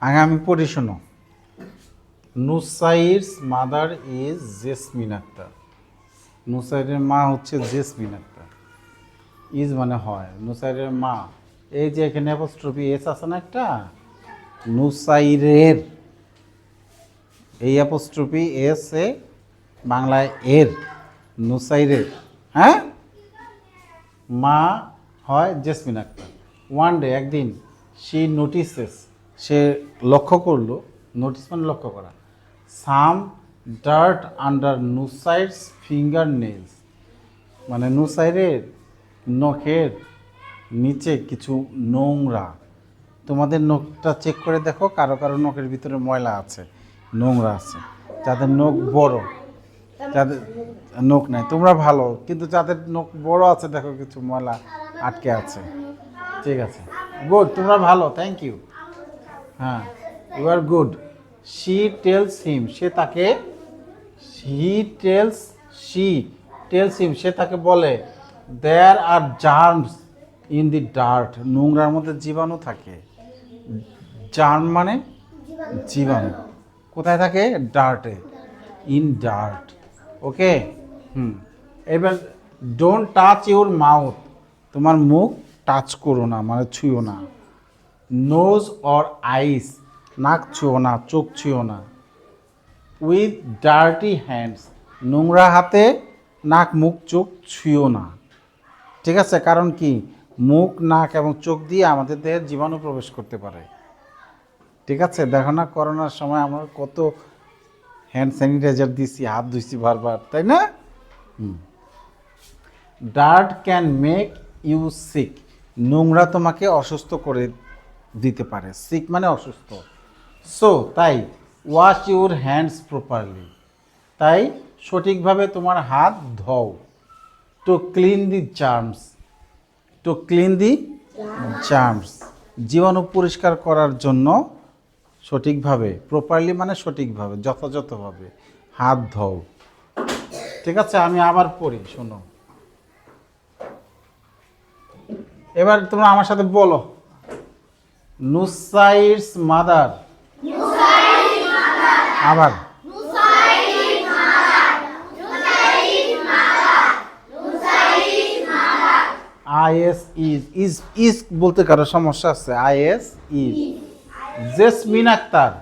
আগে আমি পড়ি শোনো। Nusair's mother is Jesmin Akter. নুসাইরের মা হচ্ছে জেসমিন আক্তার। ইজ মানে হয়। নুসাইরের মা। এই যে এখানে অ্যাপোস্ট্রফি এস আছে না একটা? নুসাইরের। এই অ্যাপোস্ট্রফি এস এ বাংলায় এর। নুসাইরের। হ্যাঁ? মা হয় জেসমিন আক্তার। ওয়ান ডে, একদিন। She notices. সে লক্ষ্য করল নোটিস মানে লক্ষ্য করা some dirt under Nusair's finger nails মানে নুসাইরের নখের নিচে কিছু নোংরা। তোমাদের নখটা চেক করে দেখো, কারও কারও নখের ভিতরে ময়লা আছে, নোংরা আছে, যাদের নখ বড়, যাদের নখ নাই, তোমরা ভালো, কিন্তু যাদের নখ বড় আছে, দেখো কিছু ময়লা আটকে আছে। ঠিক আছে। গুড তোমরা ভালো থ্যাংক ইউ হ্যাঁ you are good she tells him সে তাকে he tells she tells him সে তাকে বলে there are germs in the dirt নোংরার মধ্যে জীবাণু থাকে। জার্ম মানে জীবাণু। কোথায় থাকে? ডার্টে ইন ডার্ট ওকে হুম। এবার ডোন্ট টাচ ইউর মাউথ তোমার মুখ টাচ করো না মানে ছুঁয়ো না। নোজ অর আইস নাক ছুঁয়ো না, চোখ ছুঁয়ো না। উইথ ডার্টি হ্যান্ডস নোংরা হাতে নাক, মুখ, চোখ ছুঁয়ো না। ঠিক আছে, কারণ কি? মুখ, নাক এবং চোখ দিয়ে আমাদের দেহের জীবাণু প্রবেশ করতে পারে। ঠিক আছে, দেখো না করোনার সময় আমরা কত হ্যান্ড স্যানিটাইজার দিছি, হাত ধুইছি বারবার, তাই না? Dirt can make you sick নোংরা তোমাকে অসুস্থ করে দিতে পারে সিক মানে অসুস্থ। সো তাই ওয়াশ ইউর হ্যান্ডস প্রপারলি তাই সঠিকভাবে তোমার হাত ধও। To clean the germs to clean the germs জীবাণু পরিষ্কার করার জন্য সঠিকভাবে প্রপারলি মানে সঠিকভাবে, যথাযথভাবে হাত ধও। ঠিক আছে, আমি আবার পড়ি, শোনো। এবার তোমরা আমার সাথে বলো। নুসাইডস মাদার। আবার। আইএস ইজ ইজ ইজ বলতে কারও সমস্যা আছে। IS is. Jasmine Akter.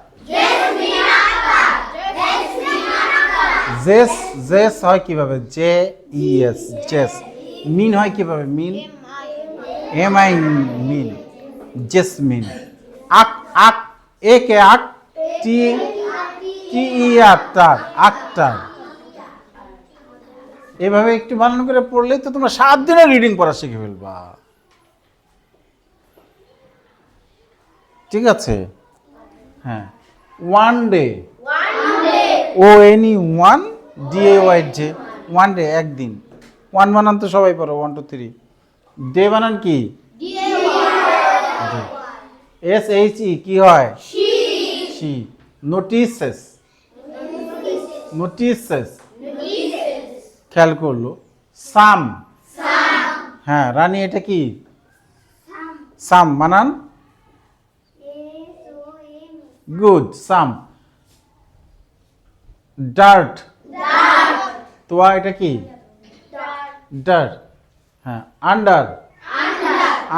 JS JS হয় কীভাবে? J, E, S, Jes. Min হয় কীভাবে? Min? M I, Min. Jesmin. Ak Ak, A কে আক, টি টি, ই আক্তার আক্তার। এভাবে একটু বানান করে পড়লে তো তোমরা সাত দিনে রিডিং পড়া শিখে ফেলবা। ঠিক আছে? হ্যাঁ। One day O any one D A Y J one day একদিন। ওয়ান বানান তো সবাই পারো ওয়ান টু থ্রি ডে বানান কি? এস এইচ ই কি হয়? সি নোটিসেস নোটিসেস খেয়াল করল। সাম হ্যাঁ রানী এটা কি? সাম বানান গুড সাম ডার্ট তোয়া এটা কি? ডার্ট হ্যাঁ আন্ডার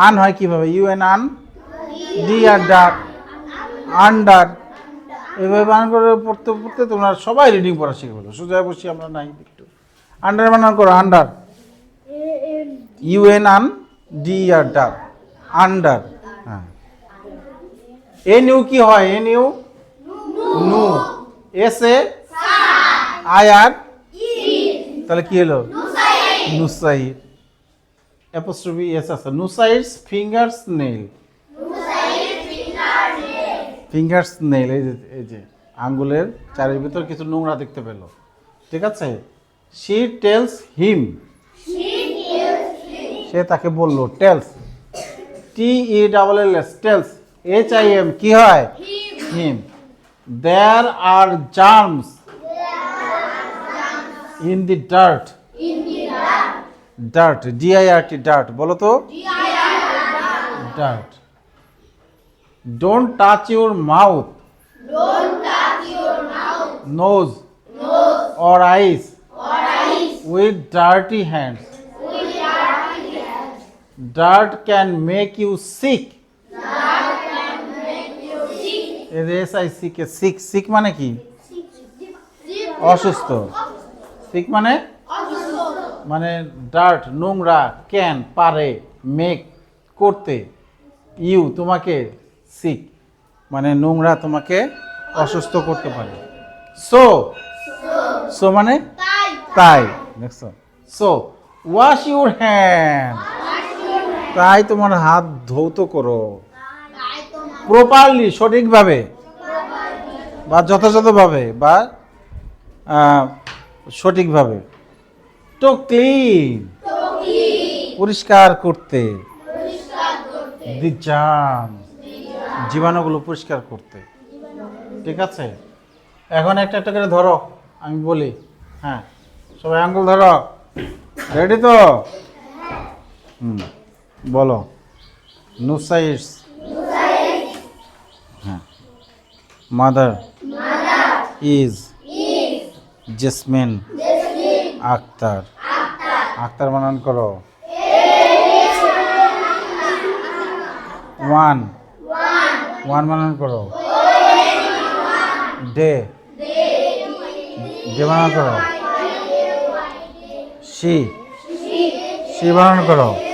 আন হয় কীভাবে? U N un D R der under. এভাবে বানান করে পড়তে পড়তে তোমরা সবাই রিডিং পড়া শিখে ফেলো। সোজা বসি আমরা নাই একটু। আন্ডার বানান করো under U N un D R der under. হ্যাঁ। এন ইউ কি হয়? N U nu. S A I R তাহলে কি হলো? নুসাইড অ্যাপোস্ট্রফি এস আছে নুসাইডস ফিঙ্গার্স নেল ফিঙ্গার্স নেইল এই যে এই যে, আঙ্গুলের চারের ভিতর কিছু নোংরা দেখতে পেল। ঠিক আছে? শি টেলস হিম সে তাকে বলল tells T E double L S tells H I M কি হয়? Him there are germs in the dirt dirt D I R T dirt বলো তো? Dirt. Don't touch your mouth nose or eyes with dirty hands. Dirt can make you sick. S I sick sick sick মানে কি? অসুস্থ। Sick মানে? মানে dirt নোংরা can পারে make করতে ইউ তোমাকে সিক মানে নোংরা তোমাকে অসুস্থ করতে পারে। সো সো মানে তাই। দেখছ সো ওয়াশ ইউর হ্যান্ড তাই তোমার হাত ধৌত করো। প্রপারলি সঠিকভাবে বা যথাযথভাবে বা সঠিকভাবে। To clean. পরিষ্কার করতে। দি জাম জীবাণুগুলো পরিষ্কার করতে। ঠিক আছে? এখন একটা একটা করে ধরো আমি বলি। হ্যাঁ সবাই আঙ্গুল ধরো। রেডি তো? হুম বলো। নুসাইডস হ্যাঁ। মাদার। ইজ। জেসমিন। আক্তার আক্তার বানান করো। ওয়ান। ওয়ান বানান করো। ডে। ডে বানান করো। সি সি বানান করো।